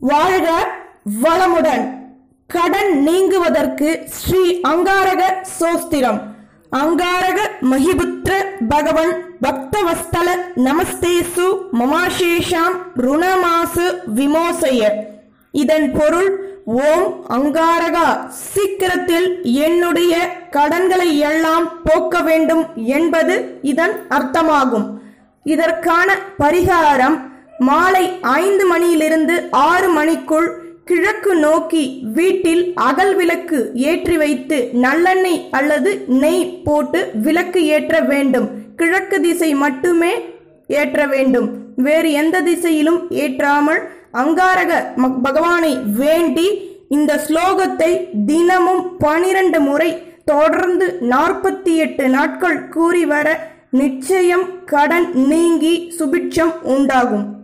வாழ்க வளமுடன். கடன் நீங்குவதற்கு ஸ்ரீ அங்காரக சோஸ்திரம். அங்காரக மகிபுத்திர பகவன் பக்தவஸ்தல நமஸ்தேசு மமாசேஷாம் ருணமாசு விமோசய. இதன் பொருள் ஓம் அங்காரகா. சீக்கிரத்தில் என்னுடைய கடன்களை எல்லாம் போக்க வேண்டும் என்பது இதன் அர்த்தமாகும். இதற்கான பரிகாரம் மாலை ஐந்து மணியிலிருந்து ஆறு மணிக்குள் கிழக்கு நோக்கி வீட்டில் அகல் விளக்கு ஏற்றி வைத்து நல்லெண்ணெய் அல்லது நெய் போட்டு விளக்கு ஏற்ற வேண்டும். கிழக்கு திசை மட்டுமே ஏற்ற வேண்டும். வேறு எந்த திசையிலும் ஏற்றாமல் அங்காரக பகவானை வேண்டி இந்த ஸ்லோகத்தை தினமும் பனிரெண்டு முறை தொடர்ந்து நாற்பத்தி எட்டு நாட்கள் கூறி வர நிச்சயம் கடன் நீங்கி சுபிட்சம் உண்டாகும்.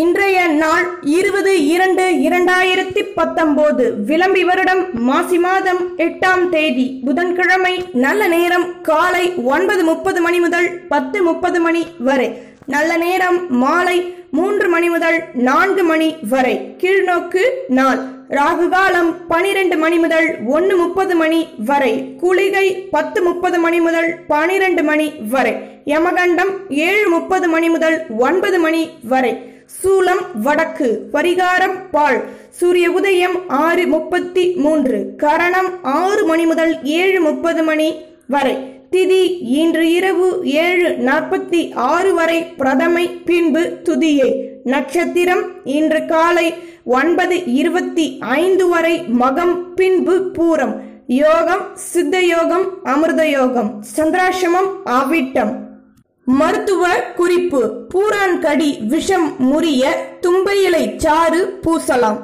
இன்றைய நாள் இருபது இரண்டு இரண்டாயிரத்தி பத்தொன்பது விளம்பி வருடம் மாசி மாதம் எட்டாம் தேதி. புதன்கிழமை நல்ல நேரம் காலை ஒன்பது முப்பது மணி முதல் பத்து முப்பது மணி வரை. நல்ல நேரம் மாலை மூன்று மணி முதல் நான்கு மணி வரை. கீழ்நோக்கு நாள். ராகு காலம் பனிரெண்டு மணி முதல் ஒன்று முப்பது மணி வரை. குளிகை பத்து முப்பது மணி முதல் பனிரெண்டு மணி வரை. யமகண்டம் ஏழு முப்பது மணி முதல் ஒன்பது மணி வரை. சூலம் வடக்கு பரிகாரம் பால். சூரிய உதயம் ஆறு முப்பத்தி மூன்று கரணம் ஆறு மணி முதல் ஏழு முப்பது மணி வரை. திதி இன்று இரவு ஏழு நாற்பத்தி ஆறு வரை பிரதமை பின்பு துதியை. நட்சத்திரம் இன்று காலை ஒன்பது இருபத்தி ஐந்து வரை மகம் பின்பு பூரம். யோகம் சித்த யோகம் அமிர்த யோகம். சந்திராசிரமம் அவிட்டம் மருத்துவ குறிப்பு. பூரான் கடி விஷம் முறிய தும்பை இலை சாறு பூசலாம்.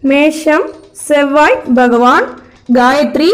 மேஷம் செவ்வாய் பகவான் காயத்ரி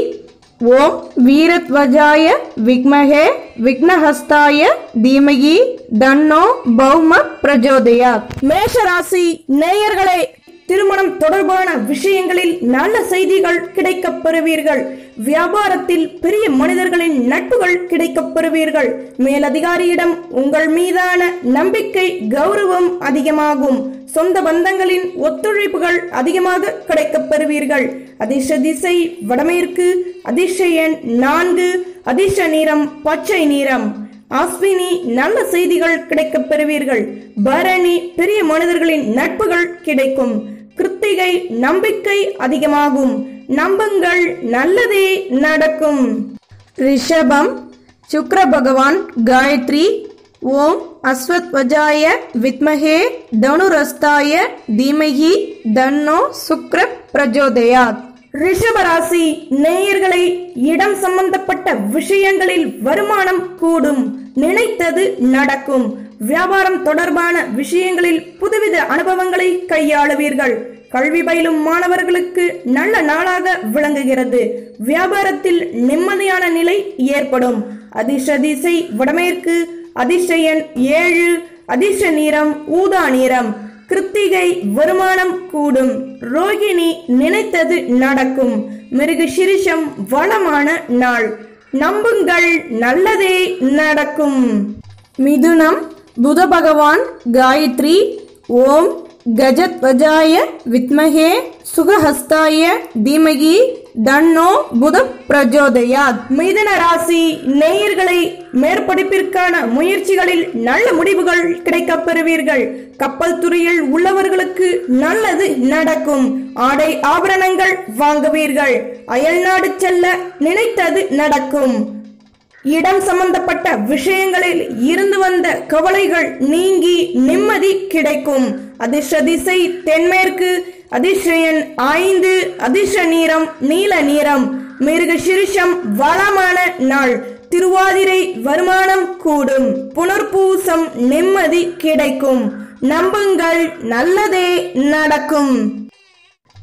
ஓம் வீரத்வஜாய விக்மகே விக்னஹஸ்தாய தீமகி தன்னோ பௌம பிரஜோதயா. மேஷராசி நேயர்களே திருமணம் தொடர்பான விஷயங்களில் நல்ல செய்திகள் கிடைக்கப் பெறுவீர்கள் வியாபாரத்தில் பெரிய மனிதர்களின் நட்புகள் கிடைக்கப் பெறுவீர்கள் மேலதிகாரியிடம் உங்கள் மீதான நம்பிக்கை கௌரவம் அதிகமாகும். சொந்த பந்தங்களின் ஒத்துழைப்புகள் அதிகமாக கிடைக்கப் பெறுவீர்கள் அதிர்ஷ திசை வடமேற்கு அதிர்ஷ எண் நான்கு அதிர்ஷ நிறம் பச்சை நிறம். அஸ்வினி நல்ல செய்திகள் கிடைக்கப் பெறுவீர்கள் பரணி பெரிய மனிதர்களின் நட்புகள் கிடைக்கும். கிருத்திகை நம்பிக்கை அதிகமாகும். நம்புங்கள் நல்லதே நடக்கும். ரிஷபம் சுக்ர பகவான் காயத்ரி ஓம் அஸ்வத்வஜாய வித்மகே தனுரஸ்தாய தீமகி தன்னோ சுக்ர பிரஜோதயாத். ரிஷபராசி நேயர்களை இடம் சம்பந்தப்பட்ட விஷயங்களில் வருமானம் கூடும். நினைத்தது நடக்கும். வியாபாரம் தொடர்பான விஷயங்களில் புதுவித அனுபவங்களை கையாளுவீர்கள். கல்வி பயிலும் மாணவர்களுக்கு நல்ல நாளாக விளங்குகிறது. வியாபாரத்தில் நிம்மதியான நிலை ஏற்படும். அதிர்ஷ்ட திசை வடமேற்கு அதிர்ஷ்ட எண் ஏழு அதிர்ஷ்ட நிறம் ஊதா நிறம். கிருத்திகை வருமானம் கூடும். ரோகிணி நினைத்தது நடக்கும். மிருக சிரிஷம் வளமான நாள். நம்புங்கள் நல்லதே நடக்கும். மிதுனம் புத பகவான் காயத்ரி ஓம் கஜத்வஜாய வித்மகே சுகஹஸ்தாய தீமகி தன்னோ புத பிரஜோதயாத் மிதன ராசி நேயர்களை மேற்படிப்பிற்கான முயற்சிகளில் நல்ல முடிவுகள் கிடைக்கப் பெறுவீர்கள் கப்பல் துறையில் உள்ளவர்களுக்கு நல்லது நடக்கும். ஆடை ஆபரணங்கள் வாங்குவீர்கள். அயல்நாடு செல்ல நினைத்தது நடக்கும். இடம் சம்பந்தப்பட்ட விஷயங்களில் இருந்து வந்த கவலைகள் நீங்கி நிம்மதி கிடைக்கும். அதிர்ஷ திசை தென்மேற்கு அதிர்ஷயன் ஐந்து அதிர்ஷ்ட நீரம் நீல நீரம். மிருக சிறுஷம் வளமான நாள். திருவாதிரை வருமானம் கூடும். புனர்பூசம் நிம்மதி கிடைக்கும். நம்புங்கள் நல்லதே நடக்கும்.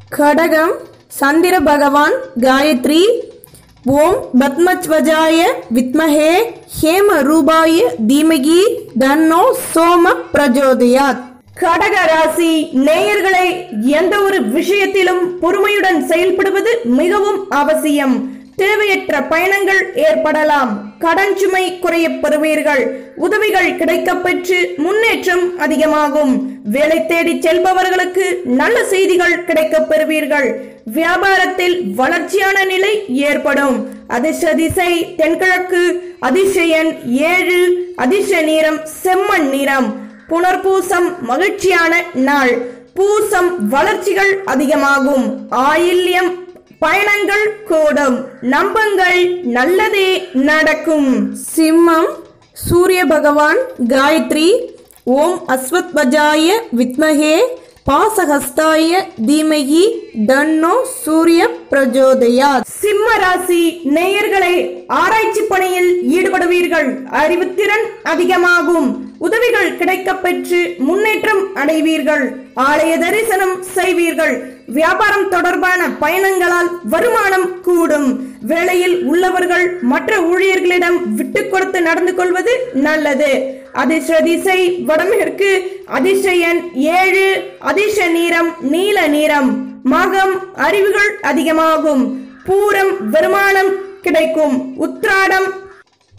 கடகம் சந்திர பகவான் காயத்ரி ஓம் பத்மஜ்வஜாய வித்மஹே ஹேம ரூபாய தீமகி தன்னோ சோம பிரஜோதயாத். கடக ராசி நேயர்களை எந்த ஒரு விஷயத்திலும் பொறுமையுடன் செயல்படுவது மிகவும் அவசியம். தேவையற்ற பயணங்கள் ஏற்படலாம். கடன் சுமை குறைய பெறுவீர்கள். உதவிகள் கிடைக்க பெற்று முன்னேற்றம் அதிகமாகும். வேலை தேடி செல்பவர்களுக்கு நல்ல செய்திகள் கிடைக்க பெறுவீர்கள். வியாபாரத்தில் வளர்ச்சியான நிலை ஏற்படும். அதிர்ஷ்ட திசை தென்கிழக்கு. அதிசயன் ஏழு. அதிர்ஷ்ட நிறம் செம்மண் நிறம். புனர்பூசம் மகிழ்ச்சியான நாள். பூசம் வளர்ச்சிகள் அதிகமாகும். ஆயில்யம் பயணங்கள் கூடும். நம்பங்கள் நல்லதே நடக்கும். சிம்மம் சூரிய பகவான் காயத்ரி ஓம் அஸ்வத்வஜாய வித்மகே. பாசஹஸ்தாய தீமகி தன்னோ சூரிய பிரஜோதயா சிம்ம ராசி நேயர்களை ஆராய்ச்சி பணியில் ஈடுபடுவீர்கள். அறிவுத்திறன் அதிகமாகும். உதவிகள் கிடைக்க பெற்று முன்னேற்றம் அடைவீர்கள். ஆலய தரிசனம் செய்வீர்கள். வியாபாரம் தொடர்பான பயணங்களால் வருமானம் கூடும். வேலையில் உள்ளவர்கள் மற்ற ஊழியர்களிடம் விட்டு கொடுத்து நடந்து கொள்வது நல்லது. அதிர்ஷ்ட திசை வடமேற்கு அதிர்ஷயன் ஏழு அதிர்ஷ நீரம் நீல நீரம். மகம் அறிவுகள் அதிகமாகும். பூரம் வருமானம் கிடைக்கும். உத்ராடம்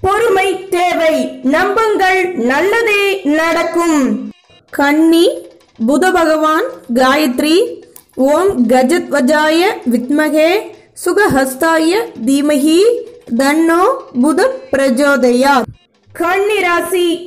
பொறுமை தேவை. நம்புங்கள் நல்லதே நடக்கும். கன்னி புத பகவான் காயத்ரி. ஓம் கஜத்வஜாய வித்மகே. சுகஹஸ்தாய தீமகி தன்னோ புத பிரஜோதயா கன்னி ராசி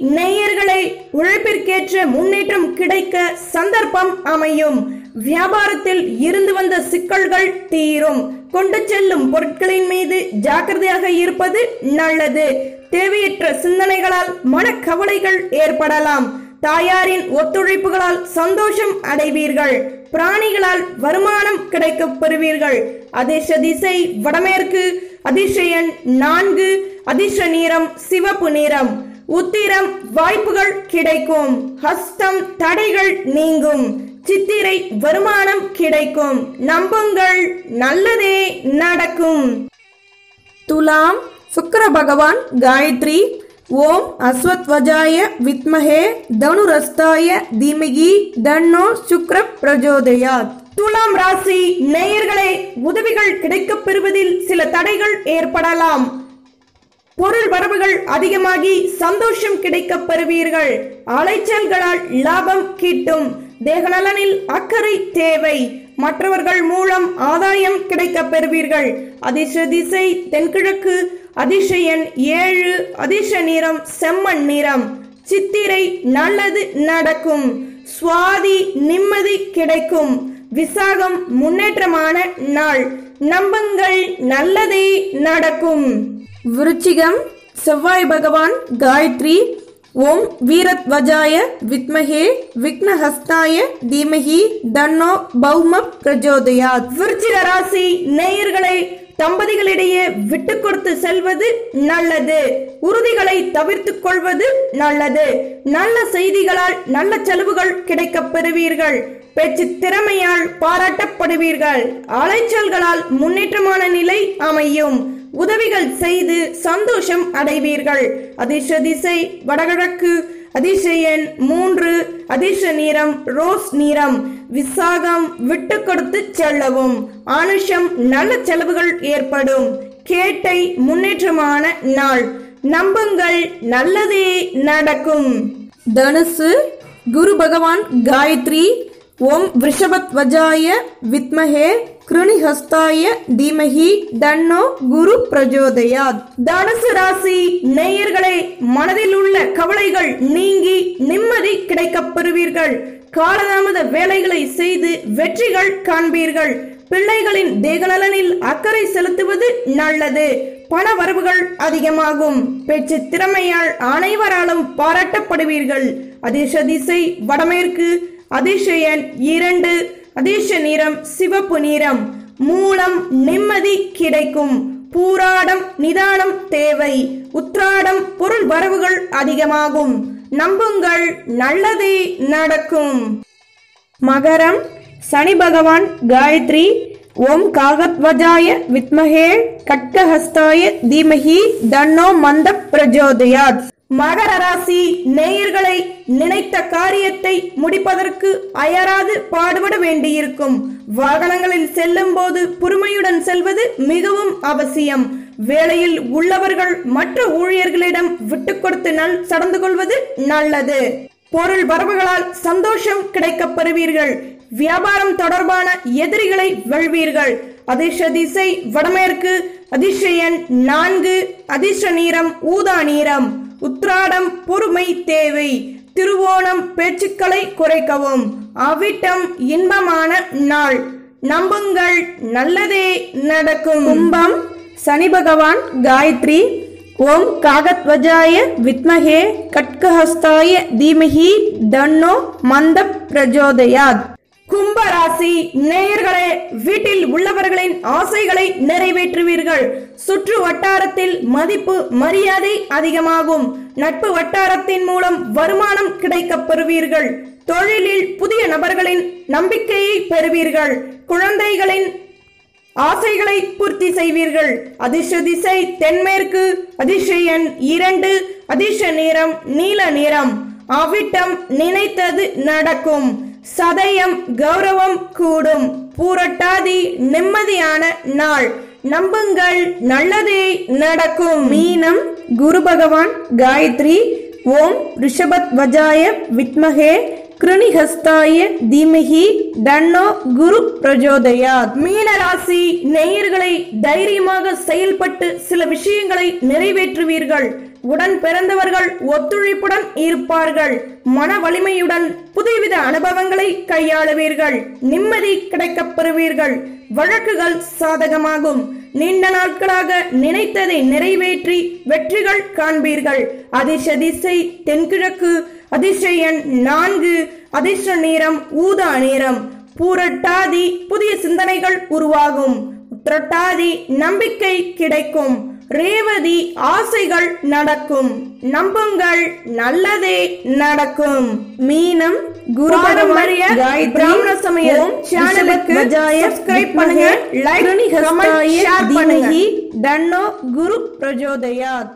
உழைப்பிற்கேற்ற முன்னேற்றம் கிடைக்க சந்தர்ப்பம் அமையும். வியாபாரத்தில் இருந்து வந்த சிக்கல்கள் தீரும். கொண்டு செல்லும் பொருட்களின் மீது ஜாக்கிரதையாக இருப்பது நல்லது. தேவையற்ற சிந்தனைகளால் மனக்கவலைகள் ஏற்படலாம். தாயாரின் ஒத்துழைப்புகளால் சந்தோஷம் அடைவீர்கள். பிராணிகளால் வருமானம் கிடைக்கப் பெறுவீர்கள். அதிர்ஷ்ட திசை வடமேற்கு அதிர்ஷ்ட நான்கு அதிர்ஷ நீரம் சிவப்பு நிறம். உத்திரம் வாய்ப்புகள் கிடைக்கும். ஹஸ்தம் தடைகள் நீங்கும். சித்திரை வருமானம் கிடைக்கும். நம்புங்கள் நல்லதே நடக்கும். துலாம் சுக்கர பகவான் காயத்ரி. ஓம் அஸ்வத்வஜாய வித்மஹே தனுரஸ்தாய தீமகி தன்னோ சுக்ர பிரஜோதயாத். துலாம் ராசி நேயர்களே உதவிகள் கிடைக்கப் பெறுவதில் சில தடைகள் ஏற்படலாம். பொருள் வரவுகள் அதிகமாகி சந்தோஷம் கிடைக்கப் பெறுவீர்கள். அலைச்சல்களால் லாபம் கிட்டும். தேகநலனில் அக்கறை தேவை. மற்றவர்கள் மூலம் ஆதாயம் கிடைக்கப் பெறுவீர்கள். அதிர்ஷ திசை தென்கிழக்கு அதிசயன் ஏழு அதிர்ஷ நிறம் செம்மண் நிறம். சித்திரை நல்லது நடக்கும். சுவாதி நிம்மதி கிடைக்கும். விசாகம் முன்னேற்றமான நாள். நம்புங்கள் நல்லதே நடக்கும். விருச்சிகம் செவ்வாய் பகவான் காயத்ரி ஓம் வீரத்வஜாய வித்மகே விக்னஹஸ்தாய தீமகி தன்னோ பௌம பிரஜோதயா விருச்சிக ராசி நேயர்களை தம்பதிகளிடையே விட்டு கொடுத்து செல்வது நல்லது. உறுதிகளை தவிர்த்து கொள்வது நல்லது. நல்ல செய்திகளால் நல்ல செலவுகள் கிடைக்கப் பெறுவீர்கள். பேச்சு திறமையால் பாராட்டப்படுவீர்கள். அலைச்சல்களால் முன்னேற்றமான நிலை அமையும். உதவிகள் செய்து சந்தோஷம் அடைவீர்கள். அதிர்ஷ திசை வடகிழக்கு அதிர்ஷ்ட எண் மூன்று அதிர்ஷ நிறம் ரோஸ் நிறம். விசாகம் விட்டு கொடுத்து செல்லவும். ஆனுஷம் நல்ல செலவுகள் ஏற்படும். கேட்டை முன்னேற்றமான நாள். நம்புங்கள் நல்லதே நடக்கும். தனுசு குரு பகவான் காயத்ரி ஓம் விஷபத்வஜாய வித்மஹே கிருணிஹஸ்தாய தீமஹி தன்னோ குரு பிரஜோதயாத். தனுசு ராசி நேயர்களே மனதில் உள்ள கவலைகள் நீங்கி நிம்மதி கிடைக்கப் பெறுவீர்கள். காலதாமத வேலைகளை செய்து வெற்றிகள் காண்பீர்கள். பிள்ளைகளின் தேகநலனில் அக்கறை செலுத்துவது நல்லது. பண வரவுகள் அதிகமாகும். பேச்சு திறமையால் அனைவராலும் பாராட்டப்படுவீர்கள். அதிர்ஷ திசை வடமேற்கு அதிசயன் இரண்டு அதிர்ஷ்ட நிறம் சிவப்பு நிறம் மூலம் நிம்மதி கிடைக்கும். பூராடம் நிதானம் தேவை உத்ராடம் பொருள் வரவுகள் அதிகமாகும். நம்புங்கள் நல்லதே நடக்கும். மகரம் சனி பகவான் காயத்ரி ஓம் காகத்வஜாய வித்மகே கட்கஹஸ்தாய தீமஹி தன்னோ மந்த பிரஜோதயாத். மகர ராசி நேயர்களை நினைத்த காரியத்தை முடிப்பதற்கு அயராது பாடுபட வேண்டியிருக்கும். வாகனங்களில் செல்லும் போது பொறுமையுடன் செல்வது மிகவும் அவசியம். வேலையில் உள்ளவர்கள் மற்ற ஊழியர்களிடம் விட்டு கொடுத்து நல் சடந்து கொள்வது நல்லது. பொருள் வரவுகளால் சந்தோஷம் கிடைக்கப் பெறுவீர்கள். வியாபாரம் தொடர்பான எதிரிகளை வெல்வீர்கள். அதிர்ஷ்ட திசை வடமேற்கு அதிர்ஷ்ட எண் நான்கு அதிர்ஷ்ட நீரம் ஊதா நீரம் உத்ராடம் பொறுமை தேவை. திருவோணம் பேச்சுக்களை குறைக்கவும். அவிட்டம் இன்பமான நாள். நம்புங்கள் நல்லதே நடக்கும். கும்பம் சனி பகவான் காயத்ரி. ஓம் காகத்வஜாய வித்மகே கட்கஹஸ்தாய தீமஹி தன்னோ மந்த பிரஜோதயாத். கும்பராசி நேயர்களே வீட்டில் உள்ளவர்களின் ஆசைகளை நிறைவேற்றுவீர்கள். சுற்று வட்டாரத்தில் மதிப்பு மரியாதை அதிகமாகும். நட்பு வட்டாரத்தின் மூலம் வருமானம் கிடைக்கப் பெறுவீர்கள். தொழிலில் புதிய நபர்களின் நம்பிக்கையை பெறுவீர்கள். குழந்தைகளின் ஆசைகளை பூர்த்தி செய்வீர்கள். அதிர்ஷ திசை தென்மேற்கு அதிர்ஷ்ட எண் இரண்டு அதிர்ஷ நிறம் நீல நிறம். அவிட்டம் நினைத்தது நடக்கும். சதயம் கௌரவம் கூடும். பூரட்டாதி நிம்மதியான நாள். நம்புங்கள் நல்லதே நடக்கும். மீனம் குரு பகவான் காயத்ரி ஓம் ரிஷபத் வஜாய வித்மகே கிருணிஹஸ்தாய தீமஹி தன்னோ குரு பிரஜோதயாத். மீனராசி நேயர்களை தைரியமாக செயல்பட்டு சில விஷயங்களை நிறைவேற்றுவீர்கள். உடன் பிறந்தவர்கள் ஒத்துழைப்புடன் இருப்பார்கள். மன வலிமையுடன் புதுவித அனுபவங்களை கையாளுவீர்கள். நிம்மதி கிடைக்கப் பெறுவீர்கள். வழக்குகள் சாதகமாகும். நீண்ட நாட்களாக நினைத்ததை நிறைவேற்றி வெற்றிகள் காண்பீர்கள். அதிர்ஷ திசை தென்கிழக்கு அதிர்ஷயன் நான்கு அதிர்ஷ்ட நேரம் ஊதா நேரம் பூரட்டாதி புதிய சிந்தனைகள் உருவாகும். உத்திரட்டாதி நம்பிக்கை கிடைக்கும். ரேவதி ஆசைகள் நடக்கும். நம்புங்கள் நல்லதே நடக்கும். மீனம் குரு பாரம்பரிய பிராமண சேனலுக்கு சப்ஸ்கிரைப் லைக் கமெண்ட் ஷேர் பண்ணுங்க. தன்னோ குரு பிரஜோதயாத்.